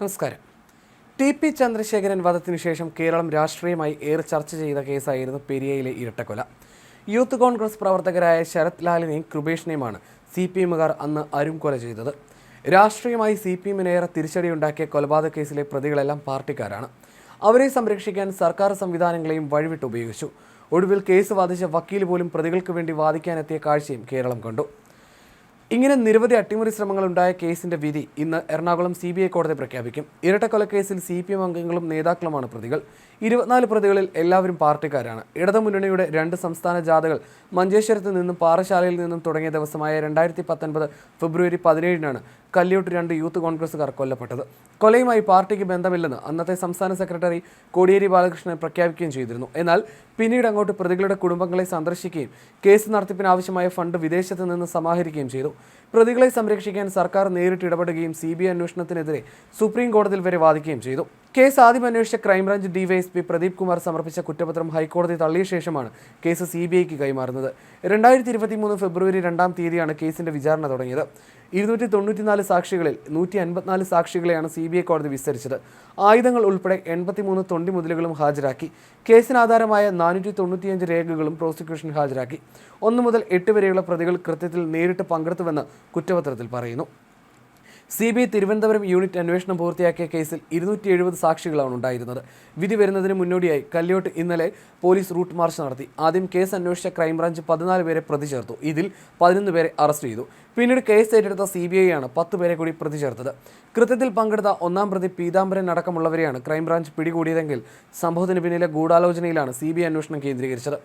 നമസ്കാരം. T P Chandrasekharan വധത്തിനു ശേഷം കേരളം രാഷ്ട്രീയമായി ഏറെ ചർച്ച ചെയ്ത കേസായിരുന്നു പെരിയയിലെ ഇരട്ടക്കൊല. യൂത്ത് കോൺഗ്രസ് പ്രവർത്തകരായ ശരത് ലാലിനെയും കൃപേഷിനെയുമാണ് സി പി എമ്മുകാർ അന്ന് അരും കൊല ചെയ്തത്. രാഷ്ട്രീയമായി സി പി എമ്മിനേറെ തിരിച്ചടിയുണ്ടാക്കിയ കൊലപാതക കേസിലെ പ്രതികളെല്ലാം പാർട്ടിക്കാരാണ്. അവരെ സംരക്ഷിക്കാൻ സർക്കാർ സംവിധാനങ്ങളെയും വഴിവിട്ട് ഉപയോഗിച്ചു. ഒടുവിൽ കേസ് വാദിച്ച വക്കീൽ പോലും പ്രതികൾക്ക് വേണ്ടി വാദിക്കാനെത്തിയ കാഴ്ചയും കേരളം കണ്ടു. ഇങ്ങനെ നിരവധി അട്ടിമറി ശ്രമങ്ങൾ ഉണ്ടായ കേസിന്റെ വിധി ഇന്ന് എറണാകുളം സി ബി ഐ കോടതി പ്രഖ്യാപിക്കും. ഇരട്ടക്കൊലക്കേസിൽ സി പി എം അംഗങ്ങളും നേതാക്കളുമാണ് പ്രതികൾ. ഇരുപത്തിനാല് പ്രതികളിൽ എല്ലാവരും പാർട്ടിക്കാരാണ്. ഇടതുമുന്നണിയുടെ രണ്ട് സംസ്ഥാന ജാഥകൾ മഞ്ചേശ്വരത്ത് നിന്നും പാറശാലയിൽ നിന്നും തുടങ്ങിയ ദിവസമായ രണ്ടായിരത്തി പത്തൊൻപത് ഫെബ്രുവരി പതിനേഴിനാണ് കല്യോട്ട് രണ്ട് യൂത്ത് കോൺഗ്രസുകാർ കൊല്ലപ്പെട്ടത്. കൊലയുമായി പാർട്ടിക്ക് ബന്ധമില്ലെന്ന് അന്നത്തെ സംസ്ഥാന സെക്രട്ടറി കോടിയേരി ബാലകൃഷ്ണൻ പ്രഖ്യാപിക്കുകയും ചെയ്തിരുന്നു. എന്നാൽ പിന്നീട് അങ്ങോട്ട് പ്രതികളുടെ കുടുംബങ്ങളെ സന്ദർശിക്കുകയും കേസ് നടത്തിപ്പിന് ആവശ്യമായ ഫണ്ട് വിദേശത്ത് നിന്ന് സമാഹരിക്കുകയും ചെയ്തു. പ്രതികളെ സംരക്ഷിക്കാൻ സർക്കാർ നേരിട്ട് ഇടപെടുകയും സി ബി ഐ അന്വേഷണത്തിനെതിരെ സുപ്രീം കോടതിയിൽ വരെ വാദിക്കുകയും ചെയ്തു. കേസ് ആദ്യം അന്വേഷിച്ച ക്രൈംബ്രാഞ്ച് ഡിവൈഎസ്പി പ്രദീപ് കുമാർ സമർപ്പിച്ച കുറ്റപത്രം ഹൈക്കോടതി തള്ളിയ ശേഷമാണ് കേസ് സി ബി ഐക്ക് കൈമാറുന്നത്. രണ്ടായിരത്തി ഇരുപത്തി മൂന്ന് ഫെബ്രുവരി രണ്ടാം തീയതിയാണ് കേസിന്റെ വിചാരണ തുടങ്ങിയത്. ഇരുന്നൂറ്റി തൊണ്ണൂറ്റിനാല് സാക്ഷികളിൽ നൂറ്റി അൻപത്തിനാല് സാക്ഷികളെയാണ് സി ബി ഐ കോടതി വിസ്തരിച്ചത്. ആയുധങ്ങൾ ഉൾപ്പെടെ എൺപത്തിമൂന്ന് തൊണ്ടി മുതലുകളും ഹാജരാക്കി. കേസിനാധാരമായ നാനൂറ്റി തൊണ്ണൂറ്റിയഞ്ച് രേഖകളും പ്രോസിക്യൂഷൻ ഹാജരാക്കി. ഒന്നു മുതൽ എട്ട് വരെയുള്ള പ്രതികൾ കൃത്യത്തിൽ നേരിട്ട് പങ്കെടുത്തുവെന്ന് കുറ്റപത്രത്തിൽ പറയുന്നു. C B I Thiruvananthapuram unit അന്വേഷണം പൂർത്തിയാക്കിയ കേസിൽ ഇരുന്നൂറ്റി എഴുപത് സാക്ഷികളാണ് ഉണ്ടായിരുന്നത്. വിധി വരുന്നതിന് മുന്നോടിയായി കല്യോട്ട് ഇന്നലെ പോലീസ് റൂട്ട് മാർച്ച് നടത്തി. ആദ്യം കേസ് അന്വേഷിച്ച ക്രൈംബ്രാഞ്ച് പതിനാല് പേരെ പ്രതി ചേർത്തു ഇതിൽ പതിനൊന്ന് പേരെ അറസ്റ്റ് ചെയ്തു. പിന്നീട് കേസ് ഏറ്റെടുത്ത സി ബി ഐ ആണ് പത്ത് പേരെ കൂടി പ്രതി ചേർത്തത് കൃത്യത്തിൽ പങ്കെടുത്ത ഒന്നാം പ്രതി പീതാംബരൻ അടക്കമുള്ളവരെയാണ് ക്രൈംബ്രാഞ്ച് പിടികൂടിയതെങ്കിൽ സംഭവത്തിന് പിന്നിലെ ഗൂഢാലോചനയിലാണ് സി ബി ഐ അന്വേഷണം കേന്ദ്രീകരിച്ചത്.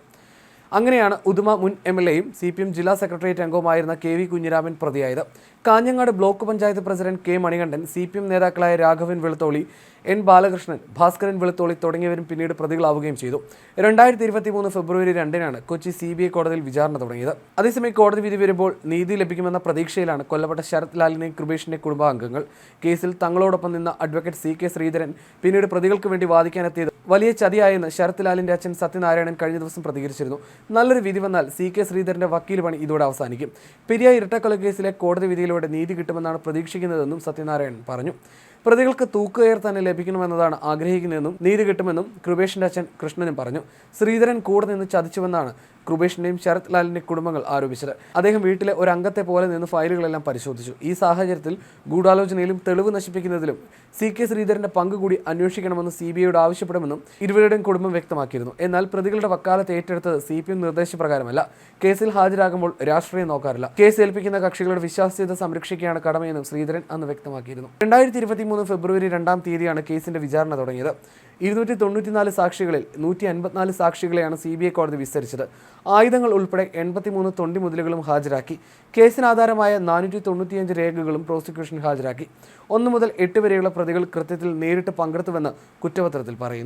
അങ്ങനെയാണ് ഉദുമ മുൻ എം എൽ എയും സി പി എം ജില്ലാ സെക്രട്ടേറിയറ്റ് അംഗവുമായിരുന്ന K V Kunhiraman പ്രതിയായത്. Kanhangad block panchayat president K Manikandan C P M നേതാക്കളായ രാഘവൻ വെളുത്തോളി എൻ ബാലകൃഷ്ണൻ ഭാസ്കരൻ വെളുത്തോളി തുടങ്ങിയവരും പിന്നീട് പ്രതികളാവുകയും ചെയ്തു. രണ്ടായിരത്തി ഇരുപത്തി മൂന്ന് ഫെബ്രുവരി രണ്ടിനാണ് കൊച്ചി സി ബി ഐ കോടതിയിൽ വിചാരണ തുടങ്ങിയത്. അതേസമയം കോടതി വിധി വരുമ്പോൾ നീതി ലഭിക്കുമെന്ന പ്രതീക്ഷയിലാണ് കൊല്ലപ്പെട്ട ശരത് ലാലിനെയും കൃപേഷിന്റെ കുടുംബാംഗങ്ങൾ. കേസിൽ തങ്ങളോടൊപ്പം നിന്ന അഡ്വക്കേറ്റ് സി കെ ശ്രീധരൻ പിന്നീട് പ്രതികൾക്ക് വേണ്ടി വാദിക്കാനെത്തിയത് വലിയ ചതിയായെന്ന് ശരത് ലാലിന്റെ അച്ഛൻ സത്യനാരായണൻ കഴിഞ്ഞ ദിവസം പ്രതികരിച്ചിരുന്നു. നല്ലൊരു വിധി വന്നാൽ സി കെ ശ്രീധരന്റെ വക്കീൽ പണി ഇതോടെ അവസാനിക്കും. പെരിയ ഇരട്ടക്കൊലക്കേസിലെ കോടതി വിധിയിലൂടെ നീതി കിട്ടുമെന്നാണ് പ്രതീക്ഷിക്കുന്നതെന്നും സത്യനാരായണൻ പറഞ്ഞു. പ്രതികൾക്ക് തൂക്കുകയർ തന്നെ ലഭിക്കണമെന്നതാണ് ആഗ്രഹിക്കുന്നതെന്നും നീതി കിട്ടുമെന്നും കൃപേഷിന്റെ അച്ഛൻ കൃഷ്ണനും പറഞ്ഞു. ശ്രീധരൻ കൂടെ നിന്ന് ചതിച്ചുവെന്നാണ് കൃപേഷിന്റെയും ശരത് ലാലിന്റെ കുടുംബങ്ങൾ ആരോപിച്ചത്. അദ്ദേഹം വീട്ടിലെ ഒരു അംഗത്തെ പോലെ നിന്ന് ഫയലുകളെല്ലാം പരിശോധിച്ചു. ഈ സാഹചര്യത്തിൽ ഗൂഢാലോചനയിലും തെളിവ് നശിപ്പിക്കുന്നതിലും സി കെ ശ്രീധരന്റെ പങ്ക് കൂടി അന്വേഷിക്കണമെന്ന് സി ബി ഐയോട് ആവശ്യപ്പെടുമെന്നും ഇരുവരുടെയും കുടുംബം വ്യക്തമാക്കിയിരുന്നു. എന്നാൽ പ്രതികളുടെ വക്കാലത്ത് ഏറ്റെടുത്തത് സി പി എം നിർദ്ദേശപ്രകാരമല്ല. കേസിൽ ഹാജരാകുമ്പോൾ രാഷ്ട്രീയം നോക്കാറില്ല. കേസ് ഏൽപ്പിക്കുന്ന കക്ഷികളുടെ വിശ്വാസ്യത സംരക്ഷിക്കുകയാണ് കടമയെന്നും ശ്രീധരൻ അന്ന് വ്യക്തമാക്കിയിരുന്നു. രണ്ടായിരത്തി ഇരുപത്തി മൂന്ന് ഫെബ്രുവരി രണ്ടാം തീയതിയാണ് കേസിന്റെ വിചാരണ തുടങ്ങിയത്. ഇരുന്നൂറ്റി തൊണ്ണൂറ്റിനാല് സാക്ഷികളിൽ നൂറ്റി അൻപത്തിനാല് സാക്ഷികളെയാണ് സി ബി ഐ കോടതി വിസ്തരിച്ചത്. ആയുധങ്ങൾ ഉൾപ്പെടെ എൺപത്തിമൂന്ന് തൊണ്ടി മുതലുകളും ഹാജരാക്കി. കേസിനാധാരമായ നാനൂറ്റി തൊണ്ണൂറ്റിയഞ്ച് രേഖകളും പ്രോസിക്യൂഷൻ ഹാജരാക്കി. ഒന്ന് മുതൽ എട്ട് വരെയുള്ള പ്രതികൾ കൃത്യത്തിൽ നേരിട്ട് പങ്കെടുത്തുവെന്ന് കുറ്റപത്രത്തിൽ പറയുന്നു.